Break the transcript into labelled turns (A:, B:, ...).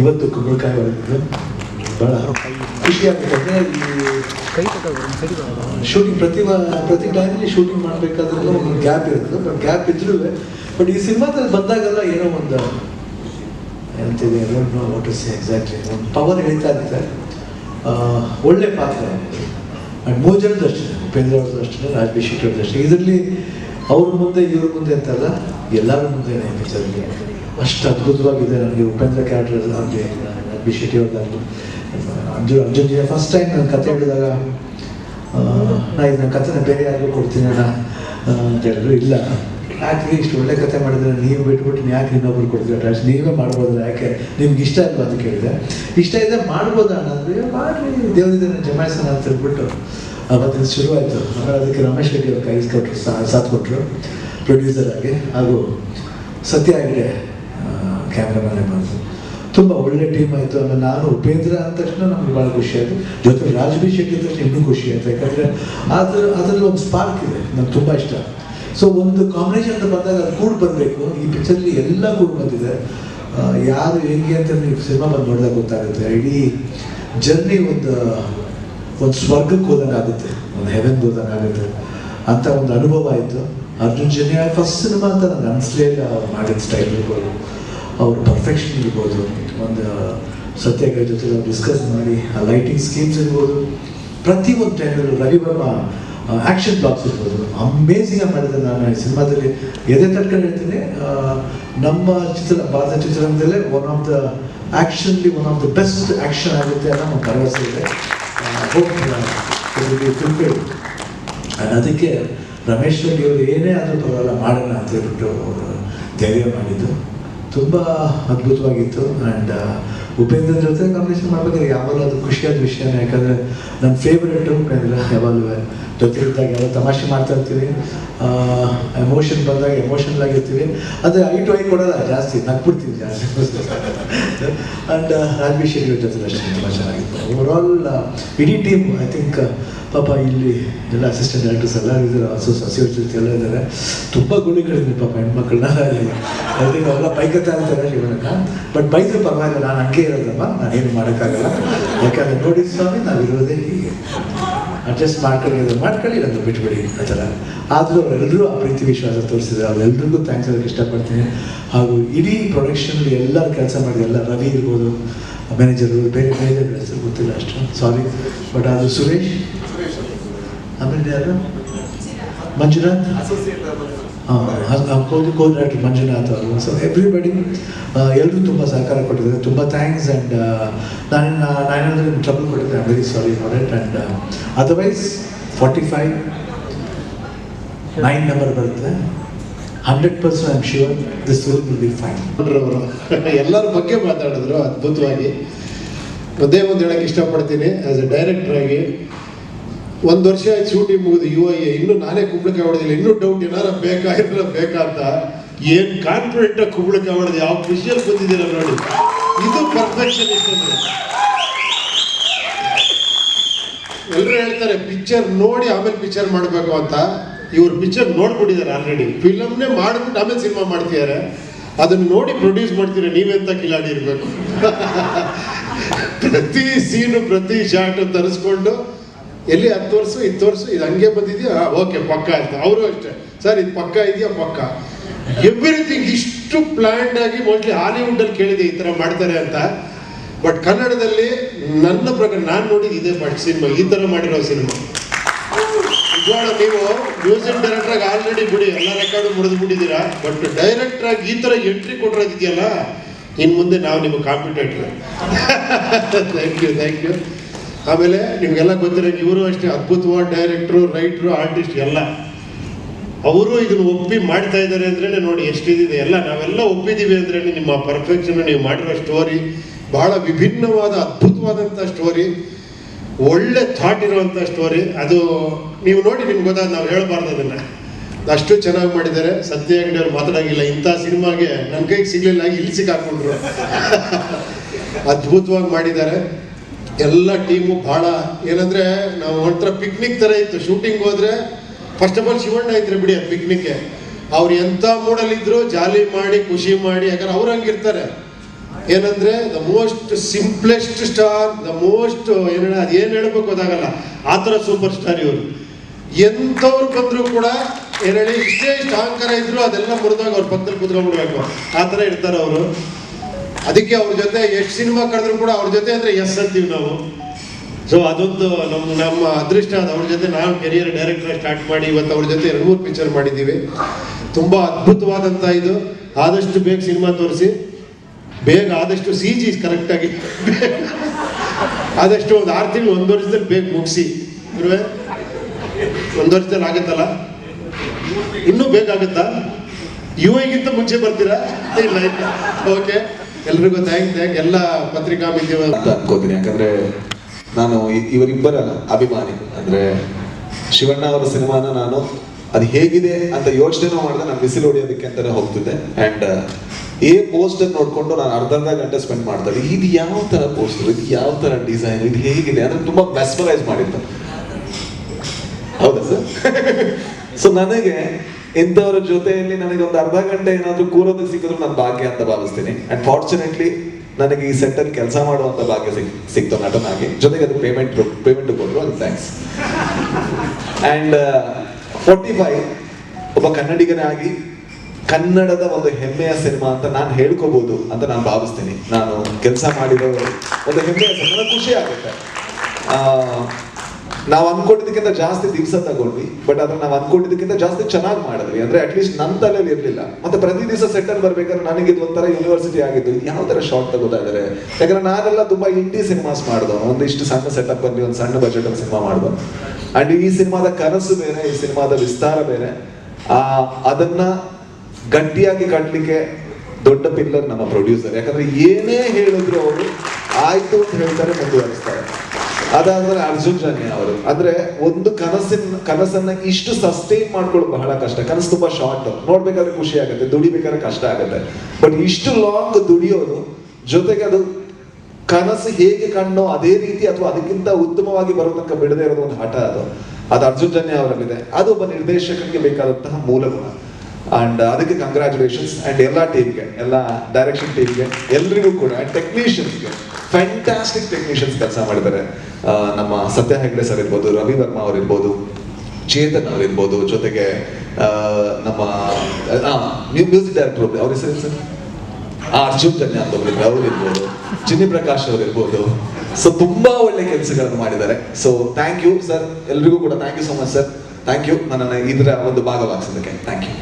A: ಇವತ್ತು ಕುಂಬಳಕಾಯಿ ಭಾಳ
B: ಕೈ
A: ಶೂಟಿಂಗ್ ಪ್ರತಿ ಪ್ರತಿ ಟೈಮಲ್ಲಿ ಶೂಟಿಂಗ್ ಮಾಡಬೇಕಾದ್ರೆ ಒಂದು ಗ್ಯಾಪ್ ಇರುತ್ತೆ. ಬಟ್ ಗ್ಯಾಪ್ ಇದ್ರೂ ಬಟ್ ಈ ಸಿನಿಮಾದಲ್ಲಿ ಬಂದಾಗೆಲ್ಲ ಏನೋ ಒಂದು ವಾಟ್ ಇಸ್ ಎಕ್ಸಾಕ್ಟ್ಲಿ ಒಂದು ಪವರ್ ಹೇಳ್ತಾ ಇರುತ್ತೆ ಒಳ್ಳೆ ಪಾತ್ರ. ಆ್ಯಂಡ್ ಮೂರು ಜನದ ಅಷ್ಟೇ ಉಪೇಂದ್ರ ಅವ್ರದ್ದು ಅಷ್ಟೇ ರಾಜ್ಬಿ ಶೆಟ್ಟಿ ಅವ್ರದ್ದು ಅಷ್ಟೇ ಇದರಲ್ಲಿ ಅವ್ರ ಮುಂದೆ ಇವ್ರ ಮುಂದೆ ಅಂತಲ್ಲ ಎಲ್ಲರ ಮುಂದೆ ಪಿಕ್ಚರ್ಗೆ ಅಷ್ಟು ಅದ್ಭುತವಾಗಿದೆ ನನಗೆ ಉಪೇಂದ್ರ ಕ್ಯಾರೆಕ್ಟರ್ ಆಗಲಿ ರಾಜ್ಬಿ ಶೆಟ್ಟಿ ಅವ್ರದ್ದಾಗಲಿ ಅಂಜುನ್ ಜಿ ಫಸ್ಟ್ ಟೈಮ್ ನಾನು ಕತೆ ಹೇಳಿದಾಗ ನಾ ನನ್ನ ಕಥೆನ ಬೇರೆ ಯಾರಿಗೂ ಕೊಡ್ತೀನಿ ಅಂತ ಹೇಳಿದ್ರು. ಇಲ್ಲ ಯಾಕೆ ಇಷ್ಟು ಒಳ್ಳೆ ಕತೆ ಮಾಡಿದ್ರೆ ನೀವು ಬಿಟ್ಬಿಟ್ಟು ಯಾಕೆ ಇನ್ನೊಬ್ರು ಕೊಡ್ತೀರ ಟ್ರಾಸ್ಟ್ ನೀವೇ ಮಾಡ್ಬೋದಲ್ಲ, ಯಾಕೆ? ನಿಮ್ಗೆ ಇಷ್ಟ ಇಲ್ಲ ಅಂತ ಕೇಳಿದೆ. ಇಷ್ಟ ಇದೆ ಮಾಡ್ಬೋದಾ ಅಂದ್ರೆ ಮಾಡಿ ದೇವರಿದ್ದಾನೆ ಜಮಾಯಿಸೋಣ ಅಂತ ಹೇಳ್ಬಿಟ್ಟು ಅವತ್ತಿನ ಶುರುವಾಯಿತು. ಆಮೇಲೆ ಅದಕ್ಕೆ ರಮೇಶ್ ಶೆಟ್ಟಿ ಅವ್ರು ಕೈ ಕೊಟ್ಟರು ಸಾಥ್ ಕೊಟ್ಟರು ಪ್ರೊಡ್ಯೂಸರ್ ಆಗಿ. ಹಾಗೂ ಸತ್ಯ ಹೆಗ್ಡೆ ಕ್ಯಾಮ್ರಾಮನ್ ಬಂತು. ತುಂಬ ಒಳ್ಳೆ ಟೀಮ್ ಆಯಿತು. ಆಮೇಲೆ ನಾನು ಉಪೇಂದ್ರ ಅಂದ ತಕ್ಷಣ ನಮ್ಗೆ ಭಾಳ ಖುಷಿ ಆಯಿತು. ಜೊತೆ ರಾಜ್ಬಿ ಶೆಟ್ಟಿ ತಕ್ಷಣ ಇನ್ನೂ ಖುಷಿ ಆಯಿತು. ಯಾಕಂದರೆ ಅದ್ರ ಅದರಲ್ಲಿ ಒಂದು ಸ್ಪಾರ್ಕ್ ಇದೆ. ನಂಗೆ ತುಂಬ ಇಷ್ಟ. ಸೊ ಒಂದು ಕಾಂಬಿನೇಷನ್ ಅಂತ ಬಂದಾಗ ಅದು ಕೂಡ ಬರಬೇಕು ಈ ಪಿಕ್ಚರ್ಲಿ ಎಲ್ಲ ಕೂಡ ಬಂದಿದೆ. ಯಾರು ಹೆಂಗೆ ಅಂತ ನೀವು ಸಿನಿಮಾ ಬಂದು ನೋಡಿದಾಗ ಗೊತ್ತಾಗುತ್ತೆ. ಇಡೀ ಜರ್ನಿ ಒಂದು ಒಂದು ಸ್ವರ್ಗಕ್ಕೆ ಹೋದಂಗೆ ಆಗುತ್ತೆ. ಒಂದು ಹೆವೆನ್ಗೆ ಹೋದಂಗೆ ಆಗುತ್ತೆ. ಅಂತ ಒಂದು ಅನುಭವ ಆಯಿತು. ಅರ್ಜುನ್ ಜನ್ಯ ಫಸ್ಟ್ ಸಿನಿಮಾ ಅಂತ ನನಗೆ ಅನಿಸ್ಲೇ ಮಾಡಿದ ಸ್ಟೈಲ್ ಅವ್ರ ಪರ್ಫೆಕ್ಷನ್ ಇರ್ಬೋದು. ಒಂದು ಸತ್ಯಾಗ್ರಹ ಜೊತೆ ನಾವು ಡಿಸ್ಕಸ್ ಮಾಡಿ, ಆ ಲೈಟಿಂಗ್ ಸ್ಕೀಮ್ಸ್ ಇರ್ಬೋದು. ಪ್ರತಿ ಒಂದು ಟೈಮಲ್ಲೂ ರವಿ ವರ್ಮ ಆ್ಯಕ್ಷನ್ ಬ್ಲಾಕ್ಸ್ ಇರ್ಬೋದು. ಅಮೇಝಿಂಗಾಗಿ ಮಾಡಿದೆ ನಾನು ಈ ಸಿನಿಮಾದಲ್ಲಿ. ಎದೆ ತಟ್ಕೊಂಡು ಹೇಳ್ತೀನಿ ನಮ್ಮ ಚಿತ್ರ, ಭಾರತ ಚಿತ್ರರಂಗದಲ್ಲೇ one of the ಆ್ಯಕ್ಷನ್ಲಿ one of the best action ಆಗುತ್ತೆ ಅನ್ನೋ ಒಂದು ಭರವಸೆ ಇದೆ. ತಿಳ್ಕೊಳ್ಳಿ. ಅದಕ್ಕೆ ರಮೇಶ್ ಅವರು ಏನೇ ಆದರೂ ಪರವಾಗಿಲ್ಲ, ಮಾಡೋಣ ಅಂತ ಹೇಳ್ಬಿಟ್ಟು ಧೈರ್ಯ ಮಾಡಿದ್ದು. ತುಂಬ ಅದ್ಭುತವಾಗಿತ್ತು. ಆ್ಯಂಡ್ ಉಪೇಂದ್ರ ಜೊತೆ ಕಾಂಬಿನೇಷನ್ ಮಾಡ್ಬೇಕಾದ್ರೆ ಯಾವಾಗಲೂ ಅದು ಖುಷಿಯಾದ ವಿಷಯನೇ ಯಾಕಂದರೆ ನನ್ನ ಫೇವ್ರೇಟು ಉಪೇಂದ್ರ, ಯಾವಾಗಲೂ ಜೊತೆ ಇದ್ದಾಗ ಎಲ್ಲ ತಮಾಷೆ ಮಾಡ್ತಾ ಇರ್ತೀವಿ. ಎಮೋಷನ್ ಬಂದಾಗ ಎಮೋಷನಲ್ ಆಗಿರ್ತೀವಿ. ಆದರೆ ಐ ಟು ಐ ಕೊಡೋಲ್ಲ, ಜಾಸ್ತಿ ನಗ್ಬಿಡ್ತೀವಿ ಜಾಸ್ತಿ. ಆ್ಯಂಡ್ ರಾಜ್ಬಿ ಶೆಟ್ಟಿ ಅವ್ರ ಜೊತೆ ಅಷ್ಟೇ ತುಂಬ ಚೆನ್ನಾಗಿತ್ತು. ಓವರ್ ಆಲ್ ಇಡೀ ಟೀಮ್ ಐ ಥಿಂಕ್ ಪಾಪ ಇಲ್ಲಿ ಎಲ್ಲ ಅಸಿಸ್ಟೆಂಟ್ ಡೈರೆಕ್ಟರ್ಸ್ ಎಲ್ಲ ಇದ್ದಾರೆ. ಹಸು ಸಸಿವ್ರ ಜೊತೆ ಎಲ್ಲ ಇದ್ದಾರೆ. ತುಂಬ ಗುಳಿಗಳಿದ್ವಿ ಪಾಪ ಹೆಣ್ಮಕ್ಳನ್ನ. ಅದಕ್ಕೆ ಅವೆಲ್ಲ ಬೈಕತ್ತ ಅಂತಾರೆ ಶಿವನಕ್ಕ ಬಟ್ ಬೈದ್ರೆ ಪರವಾಗಿಲ್ಲ, ನಾನು ಹಂಗೆ ಇರೋದಮ್ಮ ಏನು ಮಾಡೋಕ್ಕಾಗಲ್ಲ. ಯಾಕಂದ್ರೆ ನೋಡಿ ಸ್ವಾಮಿ, ನಾವು ಇರೋದೇ ಹೀಗೆ. ಅಡ್ಜಸ್ಟ್ ಮಾಡ್ಕೊಳ್ಳಿ ಮಾಡ್ಕೊಳ್ಳಿ ಅದನ್ನು ಬಿಟ್ಬಿಡಿ, ಆ ಥರ. ಆದರೂ ಅವರೆಲ್ಲರೂ ಆ ಪ್ರೀತಿ ವಿಶ್ವಾಸ ತೋರಿಸಿದ್ರು. ಅವರೆಲ್ಲರಿಗೂ ಥ್ಯಾಂಕ್ಸ್ ಅದಕ್ಕೆ ಇಷ್ಟಪಡ್ತೀನಿ. ಹಾಗೂ ಇಡೀ ಪ್ರೊಡಕ್ಷನ್ ಎಲ್ಲರೂ ಕೆಲಸ ಮಾಡಿದ ಎಲ್ಲ ರವಿ ಇರ್ಬೋದು ಮ್ಯಾನೇಜರು ಬೇರೆ ಬೇರೆ ಹೆಸರು ಗೊತ್ತಿಲ್ಲ ಅಷ್ಟು. ಸಾರಿ ಬಟ್ ಅದು ಸುರೇಶ್. ಆಮೇಲೆ ಯಾರು? ಮಂಜುನಾಥ್? ಡೈರೆಕ್ಟರ್ ಮಂಜುನಾಥ್ ಅವರು. ಸೊ ಎವ್ರಿಬಡಿ ಎಲ್ಲರೂ ತುಂಬ ಸಹಕಾರ ಕೊಟ್ಟಿದ್ದಾರೆ. ತುಂಬ ಥ್ಯಾಂಕ್ಸ್ ಆ್ಯಂಡ್ ನಾನು ನಾನೇನಾದರೂ ನಿಮ್ಗೆ ಟ್ರಬಲ್ ಕೊಟ್ಟಿದ್ದೆ. I very sorry for it and otherwise forty five nine number ಬರುತ್ತೆ. Hundred percent I am sure this will will be fine
C: ಅವರು ಎಲ್ಲರ ಬಗ್ಗೆ ಮಾತಾಡಿದ್ರು ಅದ್ಭುತವಾಗಿ. ಒಂದೇ ಒಂದು ಹೇಳಕ್ಕೆ ಇಷ್ಟಪಡ್ತೀನಿ. ಆಸ್ ಎ ಡೈರೆಕ್ಟರ್ ಆಗಿ ಒಂದು ವರ್ಷ ಆಯ್ತು ಶೂಟಿಂಗ್ ಮುಗಿದು ಯು ಐ ಇನ್ನು ನಾನೇ ಕುಂಬಳಕಾಯಿ ಹೊಡೆದಿಲ್ಲ. ಇನ್ನೂ ಡೌಟ್ ಏನಾರ ಬೇಕಾ ಏನಾರ ಬೇಕಾ ಅಂತ ಏನು ಕಾನ್ಫಿಡೆಂಟ್ ಕುಂಬಳಕಾಯಿ ಹೊಡೆದು ಯಾವ ಖುಷಿಯಲ್ಲಿ ಬಂದಿದ್ದೀರ ನೋಡಿ. ಇದು ಪರ್ಫೆಕ್ಷನ್ ಅಂದ್ರೆ. ಎಲ್ಲರೂ ಹೇಳ್ತಾರೆ ಪಿಕ್ಚರ್ ನೋಡಿ ಆಮೇಲೆ ಪಿಕ್ಚರ್ ಮಾಡಬೇಕು ಅಂತ. ಇವ್ರು ಪಿಕ್ಚರ್ ನೋಡ್ಬಿಟ್ಟಿದ್ದಾರೆ ಆಲ್ರೆಡಿ ಫಿಲಮ್ನೇ ಮಾಡ್ಬಿಟ್ಟು ಆಮೇಲೆ ಸಿನಿಮಾ ಮಾಡ್ತಿದ್ದಾರೆ. ಅದನ್ನ ನೋಡಿ ಪ್ರೊಡ್ಯೂಸ್ ಮಾಡ್ತೀರ, ನೀವೆಂತ ಕಿಲಾಡಿ ಇರಬೇಕು? ಪ್ರತಿ ಸೀನು ಪ್ರತಿ ಶಾಟ್ ತರಿಸ್ಕೊಂಡು ಎಲ್ಲಿ ಹತ್ತು ವರ್ಷ, ಇತ್ತು ವರ್ಷ, ಇದು ಹಂಗೆ ಬಂದಿದೆಯಾ? ಓಕೆ, ಪಕ್ಕ ಆಯ್ತು. ಅವರು ಅಷ್ಟೇ. ಸರ್, ಇದು ಪಕ್ಕ ಇದೆಯಾ? ಪಕ್ಕ. ಎವ್ರಿಥಿಂಗ್ ಇಷ್ಟು ಪ್ಲ್ಯಾಂಡ್ ಆಗಿ ಮೋಸ್ಟ್ಲಿ ಹಾಲಿವುಡ್ ಅಲ್ಲಿ ಕೇಳಿದೆ ಈ ತರ ಮಾಡ್ತಾರೆ ಅಂತ. ಬಟ್ ಕನ್ನಡದಲ್ಲಿ ನನ್ನ ಪ್ರಕಾರ ನಾನು ನೋಡಿದ ಇದೇ ಮಾಡಿ ಸಿನಿಮಾ ಈ ತರ ಮಾಡಿರೋ ಸಿನಿಮಾ ನಿಜವಾಡ ನೀವು ಮ್ಯೂಸಿಕ್ ಡೈರೆಕ್ಟರ್ ಆಗಿ ಆಲ್ರೆಡಿ ಬಿಡಿ. ಎಲ್ಲ ರೆಕಾರ್ಡ್ ಮುರಿದು ಬಿಟ್ಟಿದ್ದೀರಾ? ಬಟ್ ಡೈರೆಕ್ಟರ್ ಆಗಿ ಈ ತರ ಎಂಟ್ರಿ ಕೊಟ್ಟಿರೋದಿದೆಯಲ್ಲ? ಇನ್ ಮುಂದೆ ನಾವು ನಿಮ್ಗೆ competitor thank you thank you ಆಮೇಲೆ ನಿಮಗೆಲ್ಲ ಗೊತ್ತಿರೋ ಇವರು ಅಷ್ಟೇ ಅದ್ಭುತವಾದ ಡೈರೆಕ್ಟ್ರು ರೈಟ್ರು ಆರ್ಟಿಸ್ಟ್ ಎಲ್ಲ. ಅವರು ಇದನ್ನು ಒಪ್ಪಿ ಮಾಡ್ತಾ ಇದ್ದಾರೆ ಅಂದ್ರೆ ನೋಡಿ ಎಷ್ಟಿದೆ ಎಲ್ಲ, ನಾವೆಲ್ಲ ಒಪ್ಪಿದ್ದೀವಿ ಅಂದ್ರೆ ನಿಮ್ಮ ಪರ್ಫೆಕ್ಷನ್ ನೀವು ಮಾಡಿರೋ ಸ್ಟೋರಿ ಬಹಳ ವಿಭಿನ್ನವಾದ ಅದ್ಭುತವಾದಂಥ ಸ್ಟೋರಿ ಒಳ್ಳೆ ಥಾಟ್ ಇರುವಂಥ ಸ್ಟೋರಿ ಅದು ನೀವು ನೋಡಿ, ನಿಮ್ಗೆ ಗೊತ್ತಾದ, ನಾವು ಹೇಳ್ಬಾರ್ದು ಅದನ್ನ. ಅಷ್ಟು ಚೆನ್ನಾಗಿ ಮಾಡಿದ್ದಾರೆ. ಸತ್ಯ ಅಂಗಡಿ ಅವ್ರು ಮಾತಾಡಂಗಿಲ್ಲ. ಇಂಥ ಸಿನಿಮಾಗೆ ನನ್ನ ಕೈಗೆ ಸಿಗ್ಲಿಲ್ಲ, ಇಲ್ಲಿ ಸಿಕ್ಕಾಕೊಂಡ್ರು. ಅದ್ಭುತವಾಗಿ ಮಾಡಿದ್ದಾರೆ. ಎಲ್ಲ ಟೀಮು ಬಹಳ ಏನಂದ್ರೆ ನಾವು ಒಂಥರ ಪಿಕ್ನಿಕ್ ತರ ಇತ್ತು. ಶೂಟಿಂಗ್ ಹೋದ್ರೆ ಫಸ್ಟ್ ಆಫ್ ಆಲ್ ಶಿವಣ್ಣ ಇದ್ರೆ ಬಿಡಿ ಪಿಕ್ನಿಕ್ಗೆ ಅವ್ರು ಎಂಥ ಮೂಡಲ್ಲಿದ್ರು ಜಾಲಿ ಮಾಡಿ, ಖುಷಿ ಮಾಡಿ, ಯಾಕಂದ್ರೆ ಅವ್ರು ಹಂಗಿರ್ತಾರೆ. ಏನಂದ್ರೆ the most simplest star the most ಏನ ಅದೇನು ಹೇಳ್ಬೇಕು ಗೊತ್ತಾಗಲ್ಲ. ಆ ಥರ ಸೂಪರ್ ಸ್ಟಾರ್ ಇವರು. ಎಂಥವ್ರು ಬಂದರೂ ಕೂಡ ಏನೇಳಿ ಇಷ್ಟೇ ಇಷ್ಟು ಅಹಂಕಾರ ಇದ್ರು, ಅದೆಲ್ಲ ಮುರಿದಾಗ ಅವ್ರ ಪಕ್ಕದಲ್ಲಿ ಕುತ್ಕೊಂಡ್ಬಿಡ್ಬೇಕು. ಆ ಥರ ಇರ್ತಾರೆ ಅವರು. ಅದಕ್ಕೆ ಅವ್ರ ಜೊತೆ ಎಷ್ಟು ಸಿನಿಮಾ ಕರೆದ್ರು ಕೂಡ ಅವ್ರ ಜೊತೆ ಅಂದರೆ ಎಸ್ ಅಂತೀವಿ ನಾವು. ಸೊ ಅದೊಂದು ನಮ್ಮ ನಮ್ಮ ಅದೃಷ್ಟ ಅದು. ಅವ್ರ ಜೊತೆ ನಾವು ಕೆರಿಯರ್ ಡೈರೆಕ್ಟರ್ ಸ್ಟಾರ್ಟ್ ಮಾಡಿ ಇವತ್ತು ಅವ್ರ ಜೊತೆ ಎರಡು ಮೂರು ಪಿಕ್ಚರ್ ಮಾಡಿದ್ದೀವಿ ತುಂಬ ಅದ್ಭುತವಾದಂಥ ಇದು. ಆದಷ್ಟು ಬೇಗ ಸಿನಿಮಾ ತೋರಿಸಿ. ಬೇಗ ಆದಷ್ಟು ಸಿ ಜಿ ಕರೆಕ್ಟಾಗಿ ಆದಷ್ಟು ಒಂದು ಆರು ತಿಂಗಳು, ಒಂದು ವರ್ಷದಲ್ಲಿ ಬೇಗ ಮುಗಿಸಿ. ಒಂದು ವರ್ಷದಲ್ಲಿ ಆಗುತ್ತಲ್ಲ? ಇನ್ನೂ ಬೇಗ ಆಗುತ್ತಾ? ಯು ಐಗಿಂತ ಮುಂಚೆ ಬರ್ತೀರಾ? ಇಲ್ಲ ಓಕೆ ಎಲ್ರಿಗೂ ಥ್ಯಾಂಕ್ ಥ್ಯಾಂಕ್ ಎಲ್ಲ ಪತ್ರಿಕಾ ಮಾಧ್ಯಮ
D: ಅಂತ ಅನ್ಕೋತೀನಿ. ಯಾಕಂದ್ರೆ ನಾನು ಇವರಿಬ್ಬರ ಅಭಿಮಾನಿ. ಅಂದ್ರೆ ಶಿವಣ್ಣ ಅವರ ಸಿನಿಮಾನ ನಾನು ಅದು ಹೇಗಿದೆ ಅಂತ ಯೋಚನೆ ಮಾಡಿದೆ. ನಾನು ಬಿಸಿಲು ಹೊಡಿಯೋದಕ್ಕೆ ಅಂತಾನೆ ಹೋಗ್ತಿದ್ದೆ. ಅಂಡ್ ಏ ಪೋಸ್ಟರ್ ನೋಡ್ಕೊಂಡು ನಾನು ಅರ್ಧ ಅರ್ಧ ಗಂಟೆ ಸ್ಪೆಂಡ್ ಮಾಡ್ತಾರೆ ಇದು ಯಾವ ತರ ಪೋಸ್ಟರ್ ಇದು ಯಾವ ತರ ಡಿಸೈನ್ ಇದು ಹೇಗಿದೆ? ಅಂದ್ರೆ ತುಂಬಾ ಮೆಸ್ಮರೈಸ್ ಮಾಡಿತ್ತು ಹೌದಾ ಸರ್? ಸೊ ನನಗೆ ಇಂಥವ್ರ ಜೊತೆಯಲ್ಲಿ ನನಗೆ ಒಂದು ಅರ್ಧ ಗಂಟೆ ಏನಾದರೂ ಕೂರೋದಕ್ಕೆ ಸಿಕ್ಕಿದ್ರು ನನ್ನ ಭಾಗ್ಯ ಅಂತ ಭಾವಿಸ್ತೀನಿ. ಅಂಡ್ ಫಾರ್ಚುನೇಟ್ಲಿ ನನಗೆ ಈ ಸೆಟ್ಟಲ್ಲಿ ಕೆಲಸ ಮಾಡುವಂತ ಭಾಗ್ಯ ಸಿಕ್, ಸಿಕ್ತು ನಟನಾಗಿ. ಜೊತೆಗೆ ಅದು ಪೇಮೆಂಟ್ ಪೇಮೆಂಟ್ ಕೊಟ್ಟರು ಅದು ಥ್ಯಾಂಕ್ಸ್ ಆ್ಯಂಡ್ ಫೋರ್ಟಿ ಫೈವ್ ಒಬ್ಬ ಕನ್ನಡಿಗನಾಗಿ ಕನ್ನಡದ ಒಂದು ಹೆಮ್ಮೆಯ ಸಿನಿಮಾ ಅಂತ ನಾನು ಹೇಳ್ಕೋಬಹುದು ಅಂತ ನಾನು ಭಾವಿಸ್ತೀನಿ. ನಾನು ಕೆಲಸ ಮಾಡಿರೋ ಒಂದು ಹೆಮ್ಮೆಯ ಸಿನಿಮಾ. ಖುಷಿ ಆಗುತ್ತೆ. ನಾವು ಅನ್ಕೊಂಡಿದ್ದಕ್ಕಿಂತ ಜಾಸ್ತಿ ದಿವಸ ತಗೊಂಡ್ವಿ ಬಟ್ ಅದನ್ನ ನಾವು ಅನ್ಕೊಂಡಿದ್ದಕ್ಕಿಂತ ಜಾಸ್ತಿ ಚೆನ್ನಾಗಿ ಮಾಡಿದ್ವಿ. ಅಂದ್ರೆ ಅಟ್ಲೀಸ್ಟ್ ನನ್ನ ತಲೆಯಲ್ಲಿ ಇರಲಿಲ್ಲ. ಮತ್ತೆ ಪ್ರತಿ ದಿವಸ ಸೆಟ್ಟಲ್ ಬರ್ಬೇಕಾದ್ರೆ ನನಗೆ ಇದು ಒಂಥರ ಯೂನಿವರ್ಸಿಟಿ ಆಗಿದ್ದು ಯಾವ ತರ ಶಾರ್ಟ್ ತಗೋತಾ ಇದಾರೆ? ಯಾಕಂದ್ರೆ ನಾನೆಲ್ಲ ತುಂಬಾ ಇಂಡಿ ಸಿನಿಮಾಸ್ ಮಾಡಿದ ಒಂದಿಷ್ಟು ಸಣ್ಣ ಸೆಟಪ್ ಅಲ್ಲಿ, ಒಂದು ಸಣ್ಣ ಬಜೆಟ್ ಅಲ್ಲಿ ಸಿನಿಮಾ ಮಾಡ್ದೋ ಅಂಡ್ ಈ ಸಿನಿಮಾದ ಕನಸು ಬೇರೆ, ಈ ಸಿನಿಮಾದ ವಿಸ್ತಾರ ಬೇರೆ. ಆ, ಅದನ್ನ ಗಟ್ಟಿಯಾಗಿ ಕಟ್ಲಿಕ್ಕೆ ದೊಡ್ಡ ಪಿಲ್ಲರ್ ನಮ್ಮ ಪ್ರೊಡ್ಯೂಸರ್ ಯಾಕಂದ್ರೆ ಏನೇ ಹೇಳಿದ್ರು ಅವರು, ಆಯ್ತು ಅಂತ ಹೇಳ್ತಾರೆ, ಮುಂದುವರಿಸ್ತಾರೆ. ಅದಾದ್ಮೇಲೆ ಅರ್ಜುನ್ ಜನ್ಯ ಅವರು. ಅಂದ್ರೆ ಒಂದು ಕನಸಿನ, ಕನಸನ್ನ ಇಷ್ಟು ಸಸ್ಟೈನ್ ಮಾಡ್ಕೊಳ್ಳೋದು ಬಹಳ ಕಷ್ಟ. ಕನಸು ತುಂಬಾ ಶಾರ್ಟ್ ನೋಡ್ಬೇಕಾದ್ರೆ ಖುಷಿ ಆಗುತ್ತೆ, ದುಡಿಬೇಕಾದ್ರೆ ಕಷ್ಟ ಆಗುತ್ತೆ. ಬಟ್ ಇಷ್ಟು ಲಾಂಗ್ ದುಡಿಯೋದು ಜೊತೆಗೆ ಅದು ಕನಸು ಹೇಗೆ ಕಣ್ಣೋ ಅದೇ ರೀತಿ ಅಥವಾ ಅದಕ್ಕಿಂತ ಉತ್ತಮವಾಗಿ ಬರೋ ತನಕ ಬಿಡದೇ ಇರೋದು ಒಂದು ಹಠ ಅದು. ಅದು ಅರ್ಜುನ್ ಜನ್ಯ ಅವರಲ್ಲಿದೆ. ಅದು ಒಬ್ಬ ನಿರ್ದೇಶಕನಿಗೆ ಬೇಕಾದಂತಹ ಮೂಲ ಗುಣ ಅಂಡ್ ಅದಕ್ಕೆ ಕಂಗ್ರ್ಯಾಚುಲೇಷನ್ಸ್ ಅಂಡ್ ಎಲ್ಲ ಟೀಮ್ಗೆ ಎಲ್ಲ ಡೈರೆಕ್ಷನ್ ಟೀಮ್ಗೆ ಎಲ್ರಿಗೂ ಕೂಡ ಟೆಕ್ನಿಷಿಯನ್ಸ್ಗೆ ಫ್ಯಾಂಟಾಸ್ಟಿಕ್ ಟೆಕ್ನಿಷಿಯನ್ಸ್ ಕೆಲಸ ಮಾಡಿದ್ದಾರೆ. ನಮ್ಮ ಸತ್ಯ ಹೆಗ್ಡೆ ಸರ್ ಇರ್ಬೋದು, ರವಿ ವರ್ಮಾ ಅವ್ರು ಚೇತನ್ ಅವ್ರು ಇರ್ಬೋದು, ಜೊತೆಗೆ ನಮ್ಮ ಮ್ಯೂಸಿಕ್ ಡೈರೆಕ್ಟರ್ ಅವ್ರ ಹೆಸರು ಸರ್ ಅರ್ಜುನ್ ಜನ್ಯ ಅಂತ ಒಬ್ರು ಅವ್ರು ಚಿನ್ನಿ ಪ್ರಕಾಶ್ ಅವ್ರು ಸೊ ತುಂಬಾ ಒಳ್ಳೆ ಕೆಲಸಗಳನ್ನು ಮಾಡಿದ್ದಾರೆ. ಸೊ ಥ್ಯಾಂಕ್ ಯು ಸರ್ ಎಲ್ರಿಗೂ ಕೂಡ thank you so much sir thank you ನನ್ನನ್ನು ಇದರ ಒಂದು ಭಾಗವಾಗಿಸೋದಕ್ಕೆ ಥ್ಯಾಂಕ್ ಯು